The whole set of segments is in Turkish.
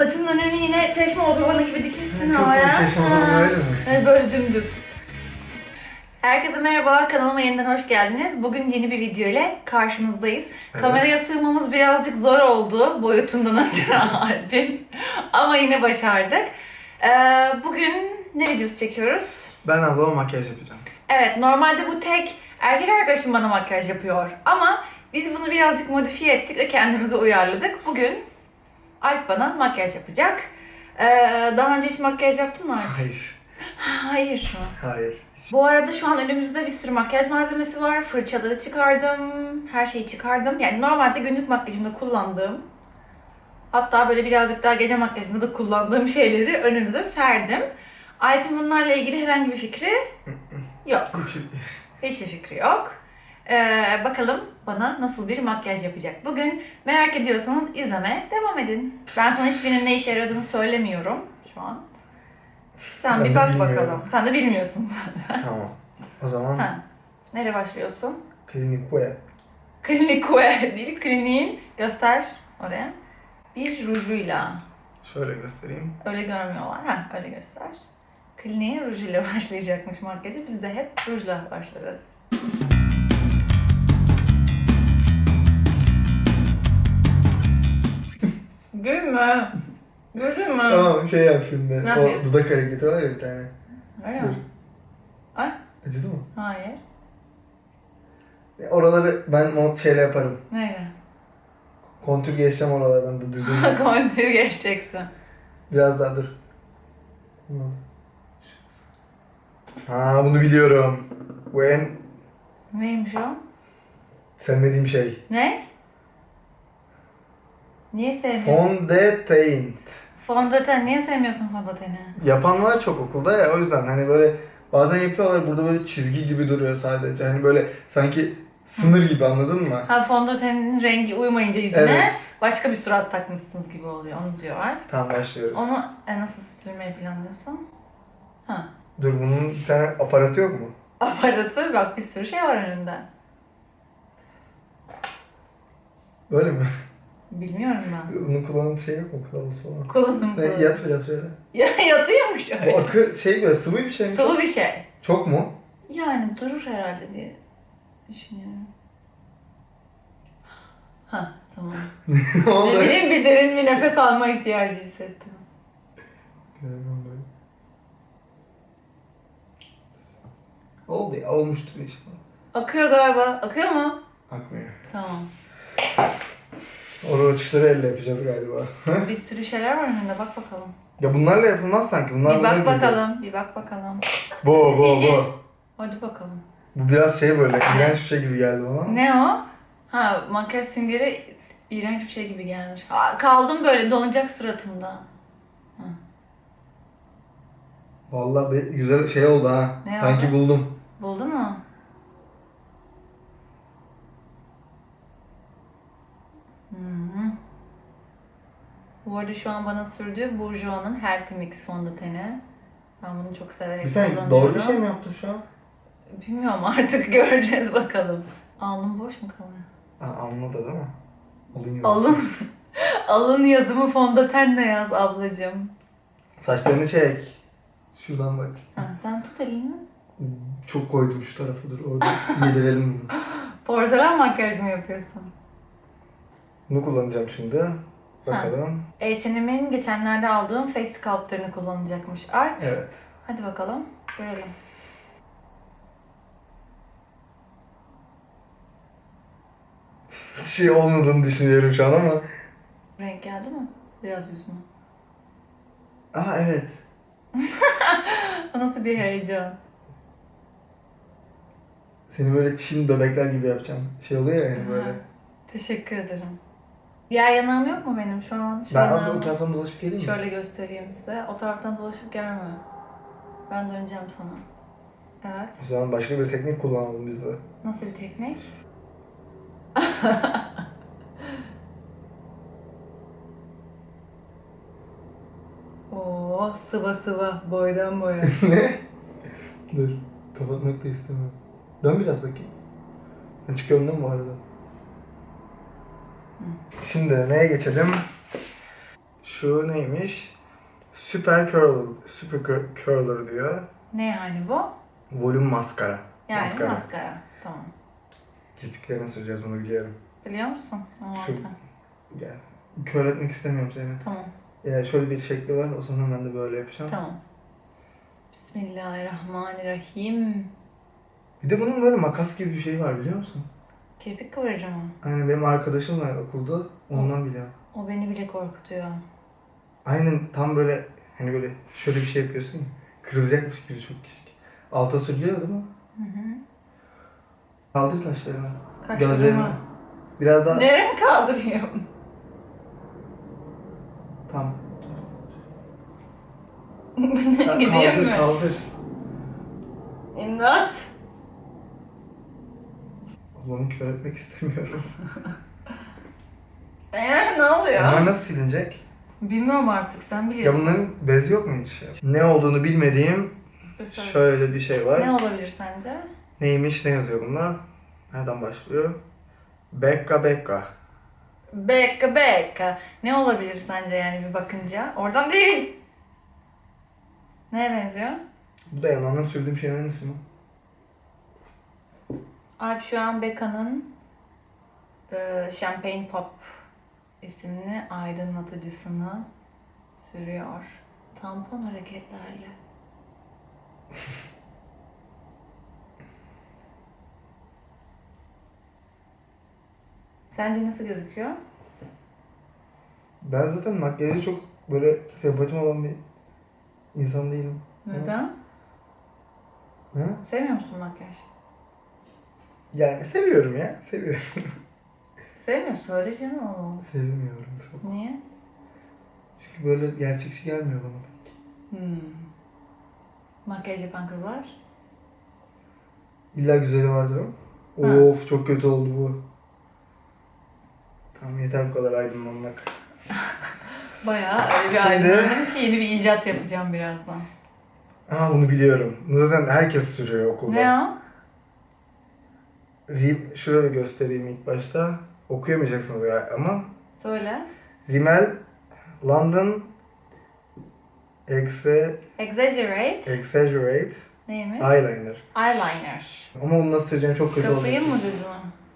Saçının önünü yine çeşme odurmanı gibi dikmişsin Çok havaya. çeşme Ha. öyle mi? Evet böyle dümdüz. Herkese merhaba, kanalıma yeniden hoş geldiniz. Bugün yeni bir video ile karşınızdayız. Evet. Kameraya sığmamız birazcık zor oldu boyutundan ötürü Alp'in. Ama yine başardık. Ee, bugün ne videosu çekiyoruz? Ben ablama makyaj yapacağım. Evet, normalde bu tek erkek arkadaşım bana makyaj yapıyor. Ama biz bunu birazcık modifiye ettik ve kendimize uyarladık. Bugün Alp bana makyaj yapacak. Ee, daha önce hiç makyaj yaptın mı Alp? Hayır. Hayır mı? Hayır. Bu arada şu an önümüzde bir sürü makyaj malzemesi var. Fırçaları çıkardım, her şeyi çıkardım. Yani normalde günlük makyajımda kullandığım, hatta böyle birazcık daha gece makyajında da kullandığım şeyleri önümüze serdim. Alp'in bunlarla ilgili herhangi bir fikri yok. Hiç... Hiçbir fikri yok. Ee, bakalım bana nasıl bir makyaj yapacak. Bugün merak ediyorsanız izlemeye devam edin. Ben sana hiçbirinin ne işe yaradığını söylemiyorum şu an. Sen Ben bir de bak bilmiyorum. bakalım. Sen de bilmiyorsun zaten. tamam. O zaman Ha. Nereye başlıyorsun? klinik koya. Klinikue değil, kliniğin göster oraya. Bir rujuyla. Şöyle göstereyim. Öyle görmüyorlar. Ha, öyle göster. Kliniğe rujuyla başlayacakmış makyajı. Biz de hep rujla başlarız. Gülme. Gördün mü? Tamam şey yap şimdi. Ne o yapayım? dudak hareketi var ya bir tane. Öyle Dur. mi? Ay. Acıdı mı? Hayır. E, Oraları ben o şeyle yaparım. Neyle? Kontür geçeceğim oralardan da düzgün. Kontür geçeceksin. Biraz daha dur. Ha bunu biliyorum. Bu en Neymiş o? sevmediğim şey. Ne? Niye sevmiyorsun? Fondöten. Fondöten. Niye sevmiyorsun fondöteni? Yapan var çok okulda ya o yüzden hani böyle bazen yapıyorlar burada böyle çizgi gibi duruyor sadece. Hani böyle sanki sınır gibi anladın mı? Ha fondötenin rengi uymayınca yüzüne Evet. başka bir surat takmışsınız gibi oluyor. Onu diyorlar. Tamam başlıyoruz. Onu e, nasıl sürmeyi planlıyorsun? Ha. Dur bunun bir tane aparatı yok mu? Aparatı bak bir sürü şey var önünde. Böyle mi? Bilmiyorum ben. Bunun kullanılan şey yok mu? Kılavuzu falan. Kullanım Ne, kılavuzu. yat biraz şöyle. Ya, yatıyormuş Bu öyle. akı şey böyle sıvı bir şey mi? Sıvı bir şey. Çok mu? Yani durur herhalde diye düşünüyorum. Ha tamam. ne oldu? ne bileyim bir derin bir nefes alma ihtiyacı hissettim. Oldu ya olmuştur inşallah. Akıyor galiba. Akıyor mu? Akmıyor. Tamam. O rötuşları elle yapacağız galiba. Bir sürü şeyler var önünde bak bakalım. ya bunlarla yapılmaz sanki. Bunlar bir böyle bak gibi. bakalım. Bir bak bakalım. Bu bu Hijyen. bu. Hadi bakalım. Bu biraz şey böyle iğrenç bir şey gibi geldi bana. Ne o? Ha makyaj süngeri iğrenç bir şey gibi gelmiş. Ha, kaldım böyle donacak suratımda. Vallahi be- güzel şey oldu ha. Ne Sanki oldu? buldum. Buldun mu? Hı hı. Bu arada şu an bana sürdüğü Bourjois'un Healthy Mix fondöteni. Ben bunu çok severek Bir sen kullanıyorum. doğru bir şey mi yaptın şu an? Bilmiyorum artık göreceğiz bakalım. Alnım boş mu kalıyor? Ha, anladı değil mi? Alın yazısı. Alın. Alın yazımı fondötenle yaz ablacığım. Saçlarını çek. Şuradan bak. Ha, sen tut elini. Çok koydum şu tarafı dur. Orada yedirelim bunu. Porselen makyaj mı yapıyorsun? Bunu kullanacağım şimdi. Bakalım. H&M'in geçenlerde aldığım face sculptor'ını kullanacakmış Alp. Evet. Hadi bakalım. Görelim. Bir şey olmadığını düşünüyorum şu an ama. Renk geldi mi? Biraz yüzüme. Aa evet. Nasıl bir heyecan. Seni böyle Çin bebekler gibi yapacağım. Şey oluyor ya yani böyle. Teşekkür ederim. Diğer yanağım yok mu benim şu an? Şu Ben yanağımı abla o taraftan dolaşıp geleyim mi? Şöyle göstereyim size. O taraftan dolaşıp gelme. Ben döneceğim sana. Evet. O zaman başka bir teknik kullanalım biz de. Nasıl bir teknik? Oo, sıva sıva boydan boya. ne? Dur. Kapatmak da istemem. Dön biraz bakayım. Ben çıkıyorum değil mi bu arada? Şimdi neye geçelim? Şu neymiş? Super Curler, Super Cur- Curler diyor. Ne yani bu? Volüm maskara. Yani Maskara. maskara. Tamam. Kirpiklerine süreceğiz bunu biliyorum. Biliyor musun? Şu-. Ya, kör etmek istemiyorum seni. Tamam. Ya şöyle bir şekli var, o zaman ben de böyle yapacağım. Tamam. Bismillahirrahmanirrahim. Bir de bunun böyle makas gibi bir şey var biliyor musun? Kirpik kıvırıcı mı? Hani benim arkadaşım var okulda, ondan biliyorum. O beni bile korkutuyor. Aynen tam böyle hani böyle şöyle bir şey yapıyorsun ya, kırılacakmış gibi çok küçük. Alta sürülüyor değil mi? Hı hı. Kaldır kaşlarını. Kaşlarımı. Gözlerini. Biraz daha Nereye kaldırıyorum? tam. Gideyim kaldır, mi? kaldır. İmdat. Oğlum kör etmek istemiyorum. Ee, ne oluyor? Bunlar nasıl silinecek? Bilmiyorum artık sen Ya biliyorsun. bunların bezi yok mu hiç? Ne olduğunu bilmediğim Göster. şöyle bir şey var. Ne olabilir sence? Neymiş, ne yazıyor bunda? Nereden başlıyor? Bekka Bekka. Bekka bekka. Ne olabilir sence yani bir bakınca? Oradan değil. Neye benziyor? Bu da yanağından sürdüğüm şeyin aynısı mı? Alp şu an Bekka'nın e, Champagne Pop isimli aydınlatıcısını sürüyor. Tampon hareketlerle. Sence nasıl gözüküyor? Ben zaten makyajı çok böyle sempatim olan bir insan değilim. Neden? Hı? Sevmiyor musun makyaj? Yani seviyorum ya, seviyorum. Sevmiyor, söyle canım. Sevmiyorum çok. Niye? Çünkü böyle gerçekçi gelmiyor bana. Hmm. Makyaj yapan kızlar. İlla güzeli vardır o. Ha. Of çok kötü oldu bu. Tamam yeter bu kadar aydınlanmak. Bayağı öyle bir Şimdi- aydınlandım ki yeni bir icat yapacağım birazdan. Aa bunu biliyorum. Bunu zaten herkes sürüyor okulda. Ne o? Şöyle göstereyim ilk başta. Okuyamayacaksınız ya ama Söyle. Rimmel London Exe, Exaggerate. Exaggerate Neymiş? Eyeliner. Eyeliner. Ama onu nasıl süreceğim çok kötü oldu. Kapayım mı gözümü?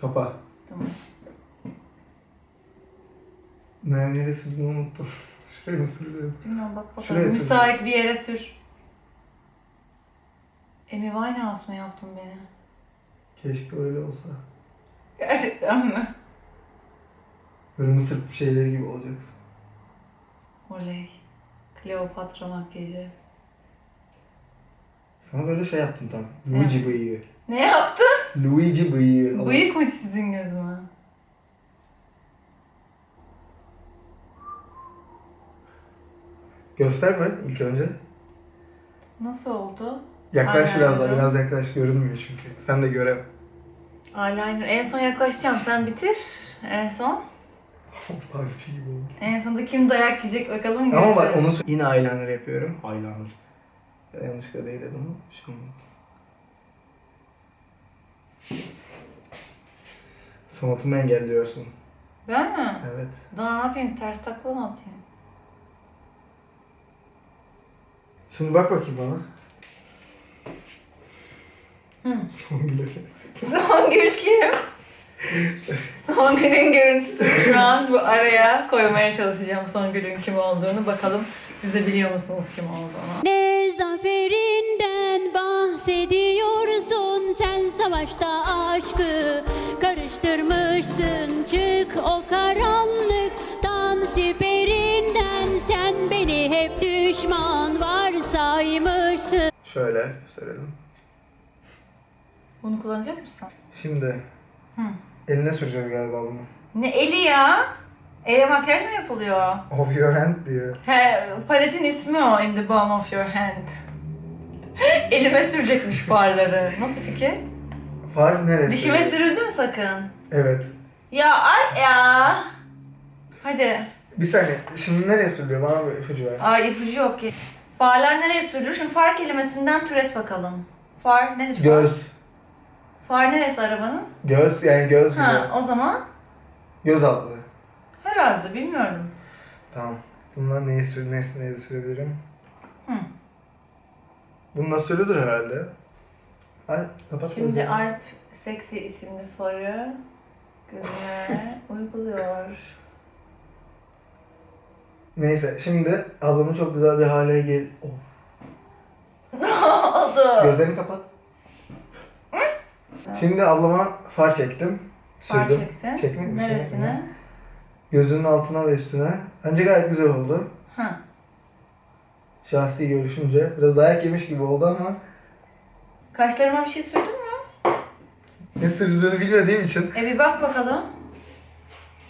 Kapa. Tamam. Ne, nereye sürdüğümü unuttum. Şuraya mı sürüyorum? Bilmiyorum bak bakalım. Şuraya. Müsait bir yere sür. Amy Winehouse mu yaptın beni? Keşke öyle olsa. Gerçekten mi? Böyle mısır şeyleri gibi olacaksın. Oley. Kleopatra makyajı. Sana böyle şey yaptım tam. Luigi Evet. bıyığı. Ne yaptın? Luigi bıyığı. Bıyık mı çizdin gözüme? Göster be ilk önce. Nasıl oldu? Yaklaş Aynen biraz daha. Biraz yaklaş görünmüyor çünkü. Sen de görev. Eyeliner. En son yaklaşacağım. Sen bitir. En son. Parça gibi oldu. En sonunda kim dayak yiyecek bakalım Ama bak onu yine eyeliner yapıyorum. Eyeliner. Yanlışlıkla değil bunu. Şimdi. Sanatımı engelliyorsun. Ben mi? Evet. Daha ne yapayım? Ters takla mı atayım? Şimdi bak bakayım bana. Hı. Songül Efendi. Songül kim? Songül'ün görüntüsünü şu an bu araya koymaya çalışacağım Songül'ün kim olduğunu. Bakalım siz de biliyor musunuz kim olduğunu? Ne zaferinden bahsediyorsun sen savaşta aşkı karıştırmışsın çık o karanlıktan siperinden sen beni hep düşman varsaymışsın. Şöyle gösterelim. Bunu kullanacak mısın? Şimdi Hı. eline süreceğiz galiba bunu. Ne eli ya? Ele makyaj mı yapılıyor? Of your hand diyor. He, paletin ismi o In the Palm of Your Hand. Elime sürecekmiş farları. Nasıl fikir? Far neresi? Dişime sürüldü mü sakın? Evet. Ya ay ya. Hadi. Bir saniye. Şimdi nereye sürülüyor? Bana bir ipucu ver. Ay ipucu yok ki. Farlar nereye sürülür? Şimdi far kelimesinden türet bakalım. Far nedir? Göz. Far neresi arabanın? Göz yani göz gibi. Ha o zaman Göz altlı. herhalde bilmiyorum. Tamam. Bundan neyi sür, nesine neyi sürebilirim? Hı. Bunu nasıl sürüyordur herhalde. Ay kapat Şimdi. Alp Seksi isimli farı gözüne uyguluyor. Neyse şimdi ablamı çok güzel bir hale gel... Oh. ne oldu? Gözlerini kapat. Şimdi ablama far çektim. Far Sürdüm. çeksin. Çekmek mi? Neresine? Çekmek mi? Gözünün altına ve üstüne. Bence gayet güzel oldu. Ha. Şahsi görüşümce. Biraz dayak yemiş gibi oldu ama Kaşlarıma bir şey sürdün mü? ne sürdüğünü bilmediğim için E bir bak bakalım.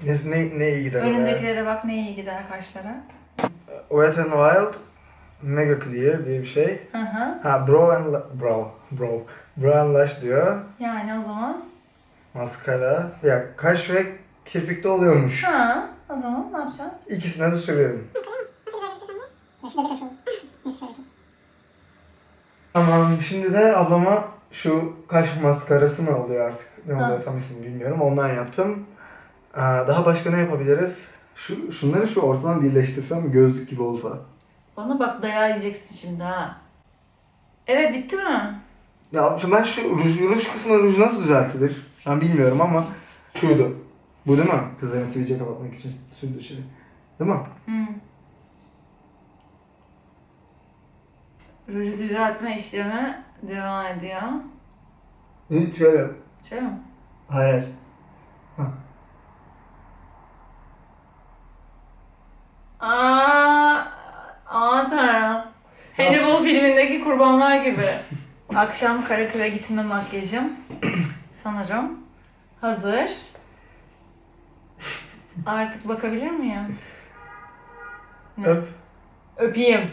ne, ne, ne iyi gider oraya. Önündekilere bak ne iyi gider kaşlara. Wet n Wild Mega Clear diye bir şey. Hı hı. Ha Brow and La- Brow. Brow. Brow and Lash diyor. Yani o zaman. Maskara. Ya kaş ve kirpikte oluyormuş. Ha. O zaman ne yapacaksın? İkisine de sürerim. Tamam şimdi de ablama şu kaş maskarası mı oluyor artık? Ne Ha. oluyor tam ismini bilmiyorum. Ondan yaptım. Aa, daha başka ne yapabiliriz? Şu, şunları şu ortadan birleştirsem gözlük gibi olsa. Bana bak dayağı yiyeceksin şimdi ha. Evet bitti mi? Ya ben şu ruj, ruj kısmı ruj nasıl düzeltilir? Ben bilmiyorum ama şuydu. Bu değil mi? Kızların sivilce kapatmak için sürdüğü şey. Değil mi? Hı. Ruju düzeltme işlemi devam ediyor. Hiç şöyle. Şöyle mi? Hayır. Aa, aa tanrım. Hannibal filmindeki kurbanlar gibi. Akşam Karaköy'e gitme makyajım. Sanırım. Hazır. Artık bakabilir miyim? Ne? Öp. Öpeyim.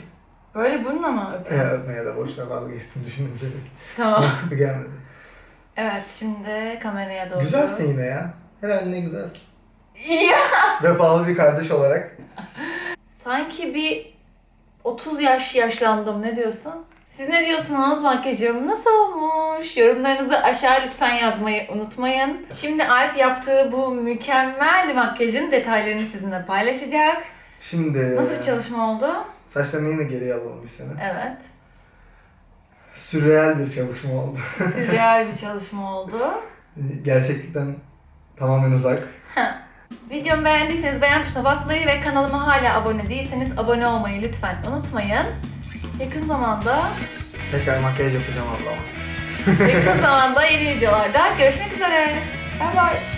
Böyle bununla mı Ya öpeyim? öpmeye de boşver vazgeçtim düşününce. Tamam. Mantıklı gelmedi. Evet şimdi kameraya doğru. Güzelsin yine ya. Her haline güzelsin. Ya. Vefalı bir kardeş olarak. Sanki bir 30 yaş yaşlandım. Ne diyorsun? Siz ne diyorsunuz makyajım? Nasıl olmuş? Yorumlarınızı aşağı lütfen yazmayı unutmayın. Şimdi Alp yaptığı bu mükemmel makyajın detaylarını sizinle paylaşacak. Şimdi Nasıl bir çalışma oldu? saçlarını yine geriye alalım bir sene. Evet. Sürreal bir çalışma oldu. Sürreal bir çalışma oldu. Gerçeklikten tamamen uzak. Videomu beğendiyseniz beğen tuşuna basmayı ve kanalıma hala abone değilseniz abone olmayı lütfen unutmayın. Yakın zamanda Tekrar makyaj yapacağım ablama. yakın zamanda yeni videolarda görüşmek üzere. Bye bye.